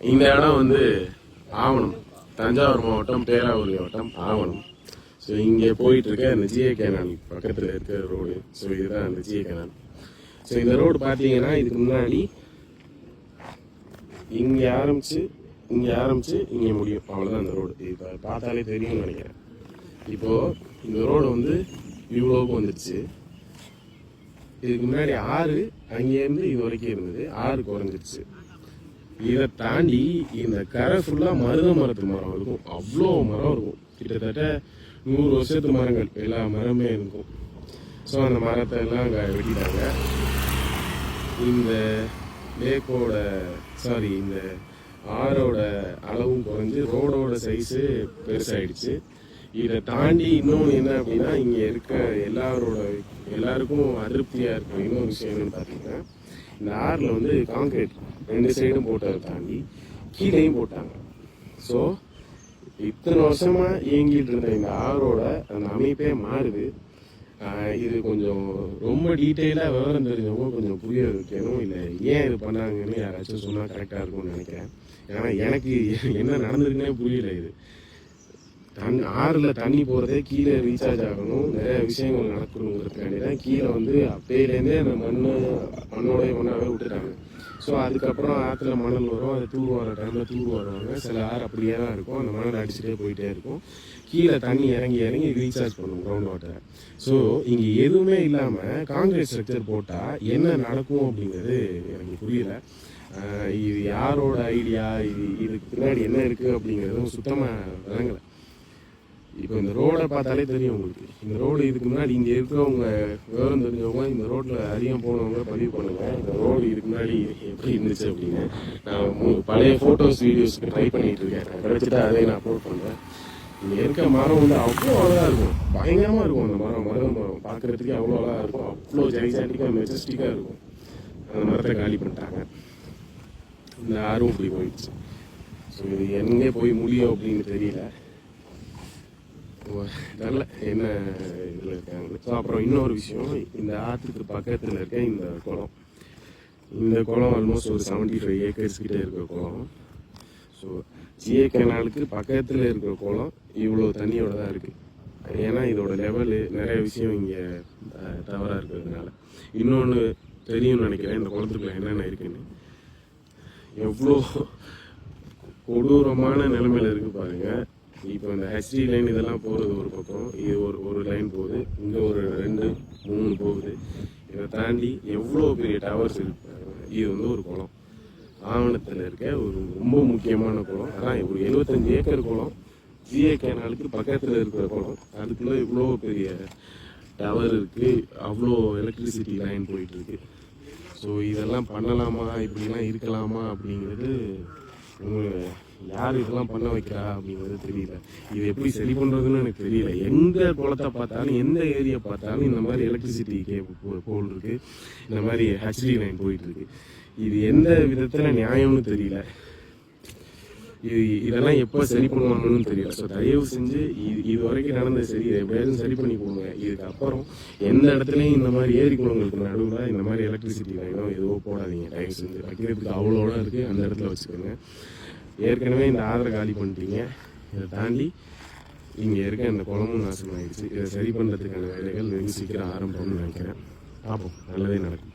இந்த இடம் வந்து ஆவணம். தஞ்சாவூர் மாவட்டம் பேராவூர் மாவட்டம் ஆவணம். ஸோ இங்கே போயிட்டு இருக்க அந்த ஜிஏ கேனால் பக்கத்தில் இருக்கிற ரோடு ஸோ இதுதான் அந்த ஜிஏ கேனால் ஸோ இந்த ரோடு பார்த்தீங்கன்னா இதுக்கு முன்னாடி இங்கே ஆரம்பிச்சு இங்கே ஆரம்பிச்சு இங்கே முடியும். அவ்வளோதான் இந்த ரோடு இப்போ பார்த்தாலே தெரியும்னு நினைக்கிறேன். இப்போது இந்த ரோடு வந்து இவ்வளோவுக்கு வந்துடுச்சு இதுக்கு முன்னாடி ஆறு அங்கேருந்து இது வரைக்கும் இருந்தது. ஆறு குறைஞ்சிருச்சு. இதை தாண்டி இந்த கரை ஃபுல்லாக மருத மரத்து மரம் இருக்கும். அவ்வளோ மரம் இருக்கும். கிட்டத்தட்ட நூறு வருஷத்து மரங்கள். எல்லா மரமே இருக்கும். ஸோ அந்த மரத்தை எல்லாம் அங்கே வெட்டிட்டாங்க. இந்த லேக்கோட சாரி இந்த ஆறோட அளவும் குறைஞ்சு ரோடோட சைஸு பெருசாயிடுச்சு. இதை தாண்டி இன்னொன்று என்ன அப்படின்னா இங்கே இருக்க எல்லாரோட எல்லாருக்கும் அதிருப்தியாக இருக்கும் இன்னொரு விஷயம் என்னன்னு பார்த்தீங்கன்னா இந்த ஆறில் வந்து காங்கிரீட் ரெண்டு சைடும் போட்டதை தாண்டி கீழேயும் போட்டாங்க. ஸோ இத்தனை வருஷமாக இயங்கிட்டு இருந்த இந்த ஆறோட அந்த அமைப்பே மாறுது. இது கொஞ்சம் ரொம்ப டீட்டெயிலாக விவரம் தெரிஞ்சவங்க கொஞ்சம் புரிய வைக்கணும் இல்லை ஏன் இது பண்ணாங்கன்னு யாராச்சும் சொன்னால் கரெக்டாக இருக்கும்னு நினைக்கிறேன். ஏன்னா எனக்கு என்ன நடந்திருக்குன்னே புரியல இது. தண்ணி ஆறில் தண்ணி போகிறதே கீழே ரீசார்ஜ் ஆகணும். நிறைய விஷயங்கள் நடக்கணுங்கிறதுக்காண்டி தான் கீழே வந்து அப்பையிலேருந்தே அந்த மண் மண்ணோடய மண்ணாகவே விட்டுட்டாங்க. ஸோ அதுக்கப்புறம் ஆற்றுல மணல் வரும். அது தூர் வர டைமில் தூர் வருவாங்க. சில ஆறு அப்படியே தான் இருக்கும். அந்த மணல் அடிச்சுட்டே போயிட்டே இருக்கும். கீழே தண்ணி இறங்கி இறங்கி ரீசார்ஜ் பண்ணும் கிரவுண்ட் வாட்டரை ஸோ இங்கே எதுவுமே இல்லாமல் காங்கிரீட் ஸ்ட்ரக்சர் போட்டால் என்ன நடக்கும் அப்படிங்கிறது எனக்கு புரியல. இது யாரோட ஐடியா இது இதுக்கு பின்னாடி என்ன இருக்குது அப்படிங்கிறதும் சுத்தமாக விளங்கலை. இப்போ இந்த ரோடை பார்த்தாலே தெரியும் உங்களுக்கு. இந்த ரோடு இதுக்கு முன்னாடி இங்கே இருக்கிறவங்க விவரம் தெரிஞ்சவங்க இந்த ரோட்டில் அதிகம் போனவங்க பதிவு பண்ணுங்க. இந்த ரோடு இதுக்கு முன்னாடி எப்படி இருந்துச்சு அப்படின்னு. நான் பழைய ஃபோட்டோஸ் வீடியோஸ்க்கு ட்ரை பண்ணிட்டு இருக்கேன். நான் கிடைச்சிட்டா அதை நான் அப்லோட் பண்ணுறேன் இங்கே இருக்க மரம் வந்து அவ்வளோ அழகாக இருக்கும். பயங்கரமாக இருக்கும் அந்த மரம். மரம் மரம். பார்க்குறதுக்கே அவ்வளோ அழகாக இருக்கும். அவ்வளோ ஜெய்சாண்டிக்காக மெஜஸ்டிக்காக இருக்கும். அந்த மரத்தை காலி பண்ணிட்டாங்க. இந்த ஆர்வம் இப்படி போயிடுச்சு. ஸோ இது எங்கே போய் முடியும் அப்படின்னு தெரியல. தெரில என்ன இதில் இருக்காங்க ஸோ அப்புறம் இன்னொரு விஷயம் இந்த ஆற்றுக்கு பக்கத்தில் இருக்க இந்த குளம். இந்த குளம் ஆல்மோஸ்ட் ஒரு செவன்ட்டி ஃபைவ் ஏக்கர்ஸ் கிட்டே இருக்க குளம். ஸோ ஜிஏ கெனாலுக்கு பக்கத்தில் இருக்கிற குளம் இவ்வளோ தண்ணியோட தான் இருக்குது ஏன்னா இதோட லெவலு நிறைய விஷயம் இங்கே தவறாக இருக்கிறதுனால. இன்னொன்று தெரியும்னு நினைக்கிறேன் இந்த குளத்துக்குள்ள என்னென்ன இருக்குன்னு. எவ்வளோ கொடூரமான நிலைமையில் இருக்குது பாருங்கள் இப்போ இந்த ஹெச்டி லைன் இதெல்லாம் போகிறது ஒரு பக்கம் இது ஒரு ஒரு லைன் போகுது இங்கே ஒரு ரெண்டு மூணு போகுது. இதை தாண்டி எவ்வளோ பெரிய டவர்ஸ் இருக்கு இது வந்து ஒரு குளம். ஆவணத்தில் இருக்க ஒரு ரொம்ப முக்கியமான குளம். அதான் ஒரு எழுபத்தஞ்சு ஏக்கர் குளம். ஜிஏ கேனாலுக்கு பக்கத்தில் இருக்கிற குளம். அதுக்குள்ளே இவ்வளோ பெரிய டவர் இருக்குது அவ்வளோ எலக்ட்ரிசிட்டி லைன் போயிட்டுருக்கு ஸோ இதெல்லாம் பண்ணலாமா? இப்படிலாம் இருக்கலாமா? அப்படிங்கிறது யார் இதெல்லாம் பண்ண வைக்கிறா அப்படிங்கிறது தெரியல. இது எப்படி சரி பண்ணுறதுன்னு எனக்கு தெரியல. எந்த குளத்தை பார்த்தாலும் எந்த ஏரியா பார்த்தாலும் இந்த மாதிரி எலக்ட்ரிசிட்டி கே போல் இருக்கு. இந்த மாதிரி ஹெச்டி லைன் போயிட்டு இருக்கு. இது எந்த விதத்தில் நியாயம்னு தெரியல. இது இதெல்லாம் எப்போ சரி பண்ணுவாங்கன்னு தெரியல. ஸோ தயவு செஞ்சு இது இது வரைக்கும் நடந்தது சரி இதை எப்படியாவது சரி பண்ணி போடுங்க. இதுக்கு அப்புறம் எந்த இடத்துலையும் இந்த மாதிரி ஏரி குளங்களுக்கு நடுவில் இந்த மாதிரி எலக்ட்ரிசிட்டி லைனோ எதுவோ போடாதீங்க. தயவு செஞ்சு வைக்கிறதுக்கு அவ்வளோ இருக்குது அந்த இடத்துல வச்சுக்கோங்க. ஏற்கனவே இந்த ஆதரை காலி பண்ணிட்டீங்க. இதை தாண்டி இங்கே இருக்க இந்த குளமும் நாசமாயிடுச்சு. இதை சரி பண்ணுறதுக்கான வேலைகள் வெகு சீக்கிரம் ஆரம்பம்னு நினைக்கிறேன். பார்ப்போம். நல்லதே நடக்கும்.